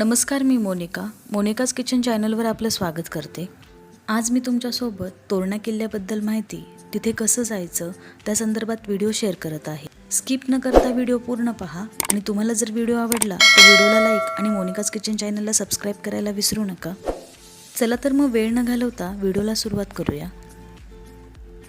नमस्कार मी Monika. Monika's kitchen चॅनलवर आपलं स्वागत करते. आज मी तुमच्यासोबत तोरणा किल्ल्याबद्दल माहिती तिथे कसं जायचं त्या संदर्भात व्हिडिओ शेअर करत आहे. स्किप न करता व्हिडिओ पूर्ण पहा आणि तुम्हाला जर व्हिडिओ आवडला तर व्हिडिओला लाईक आणि मोनिकाज किचन चॅनलला सबस्क्राईब करायला विसरू नका. चला तर मग वेळ न घालवता व्हिडिओला सुरुवात करूया.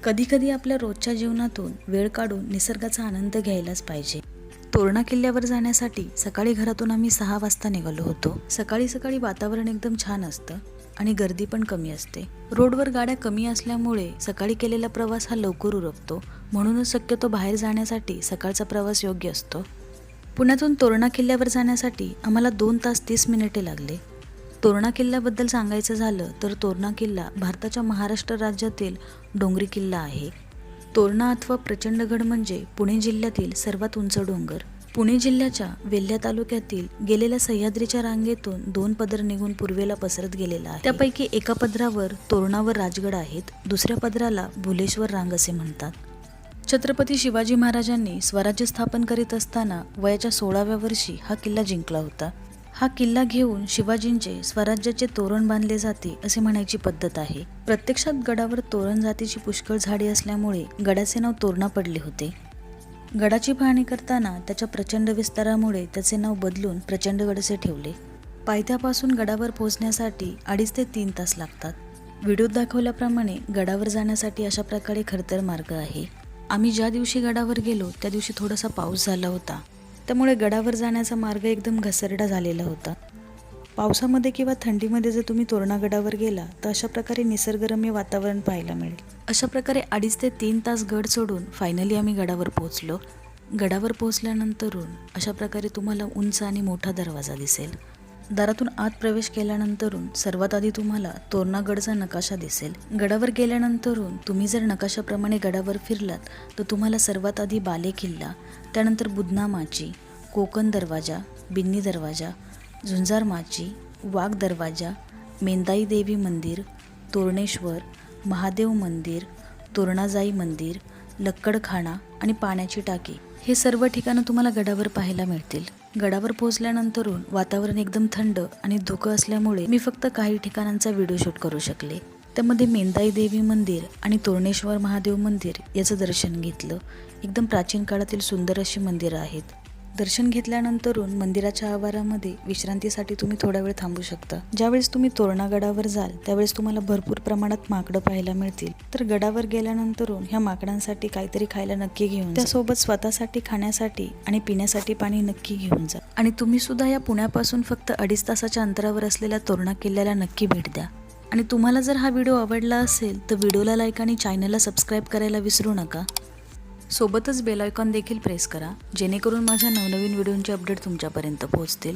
कधीकधी आपल्या रोजच्या जीवनातून वेळ काढून निसर्गाचा आनंद घ्यायलाच पाहिजे. तोरणा किल्ल्यावर जाण्यासाठी सकाळी घरातून आम्ही सहा वाजता निघालो होतो. सकाळी सकाळी वातावरण एकदम छान असतं आणि गर्दी पण कमी असते. रोडवर गाड्या कमी असल्यामुळे सकाळी केलेला प्रवास हा लवकर उरकतो. म्हणूनच शक्यतो बाहेर जाण्यासाठी सकाळचा प्रवास योग्य असतो. पुण्यातून तोरणा किल्ल्यावर जाण्यासाठी आम्हाला दोन तास तीस मिनिटे लागले. तोरणा किल्ल्याबद्दल सांगायचं झालं तर तोरणा किल्ला भारताच्या महाराष्ट्र राज्यातील डोंगरी किल्ला आहे. तोरणा अथवा प्रचंडगड म्हणजे पुणे जिल्ह्यातील सर्वात उंच डोंगर. पुणे जिल्ह्याच्या वेल्हा तालुक्यातील गेलेल्या सह्याद्रीच्या रांगेतून दोन पदर निघून पूर्वेला पसरत गेलेला आहे. त्यापैकी एका पदरावर तोरणावर राजगड आहेत दुसऱ्या पदराला भुलेश्वर रांग असे म्हणतात. छत्रपती शिवाजी महाराजांनी स्वराज्य स्थापन करीत असताना वयाच्या सोळाव्या वर्षी हा किल्ला जिंकला होता. हा किल्ला घेऊन शिवाजींचे स्वराज्याचे तोरण बांधले जाते असे म्हणायची पद्धत आहे. प्रत्यक्षात गडावर तोरण जातीची पुष्कळ झाडे असल्यामुळे गडाचे नाव तोरणा पडले होते. गडाची पाहणी करताना त्याच्या प्रचंड विस्तारामुळे त्याचे नाव बदलून प्रचंडगड असे ठेवले. पायथ्यापासून गडावर पोहोचण्यासाठी अडीच ते तीन तास लागतात. व्हिडिओत दाखवल्याप्रमाणे गडावर जाण्यासाठी अशा प्रकारे खडतर मार्ग आहे. आम्ही ज्या दिवशी गडावर गेलो त्या दिवशी थोडासा पाऊस झाला होता. त्यामुळे गडावर जाण्याचा मार्ग एकदम घसरडा झालेला होता. पावसामध्ये किंवा थंडीमध्ये जर तुम्ही तोरणा गडावर गेला तर अशा प्रकारे निसर्गरम्य वातावरण पाहायला मिळेल. अशा प्रकारे अडीच ते तीन तास गड सोडून फायनली आम्ही गडावर पोहोचलो. गडावर पोहोचल्यानंतरून अशा प्रकारे तुम्हाला उंच आणि मोठा दरवाजा दिसेल. दारातून आत प्रवेश केल्यानंतरून सर्वात आधी तुम्हाला तोरणागडचा नकाशा दिसेल. गडावर गेल्यानंतरून तुम्ही जर नकाशाप्रमाणे गडावर फिरलात तर तुम्हाला सर्वात आधी बाले किल्ला त्यानंतर बुधना माची कोकण दरवाजा बिन्नी दरवाजा झुंजार माची वाघ दरवाजा मेंदाई देवी मंदिर तोरणेश्वर महादेव मंदिर तोरणाजाई मंदिर लक्कडखाना आणि पाण्याची टाकी हे सर्व ठिकाणं तुम्हाला गडावर पाहायला मिळतील. गडावर पोहोचल्यानंतरून वातावरण एकदम थंड आणि धुकं असल्यामुळे मी फक्त काही ठिकाणांचा व्हिडिओ शूट करू शकले. त्यामध्ये मेंदाई देवी मंदिर आणि तोरणेश्वर महादेव मंदिर याचं दर्शन घेतलं. एकदम प्राचीन काळातील सुंदर अशी मंदिरं आहेत. दर्शन घेतल्यानंतरून मंदिराच्या आवारामध्ये विश्रांतीसाठी तुम्ही थोडा वेळ थांबू शकता. ज्यावेळेस तुम्ही तोरणा गडावर जाल त्यावेळेस तुम्हाला भरपूर प्रमाणात माकडं पाहायला मिळतील. तर गडावर गेल्यानंतरून ह्या माकडांसाठी काहीतरी खायला नक्की घेऊन त्यासोबत स्वतःसाठी खाण्यासाठी आणि पिण्यासाठी पाणी नक्की घेऊन जा. आणि तुम्ही सुद्धा या पुण्यापासून फक्त अडीच तासाच्या अंतरावर असलेल्या तोरणा किल्ल्याला नक्की भेट द्या. आणि तुम्हाला जर हा व्हिडिओ आवडला असेल तर व्हिडिओला लाईक आणि चॅनलला सबस्क्राईब करायला विसरू नका. सोबतच बेल आयकॉन देखील प्रेस करा जेणेकरून माझ्या नवनवीन व्हिडिओंचे अपडेट तुमच्यापर्यंत पोहोचतील.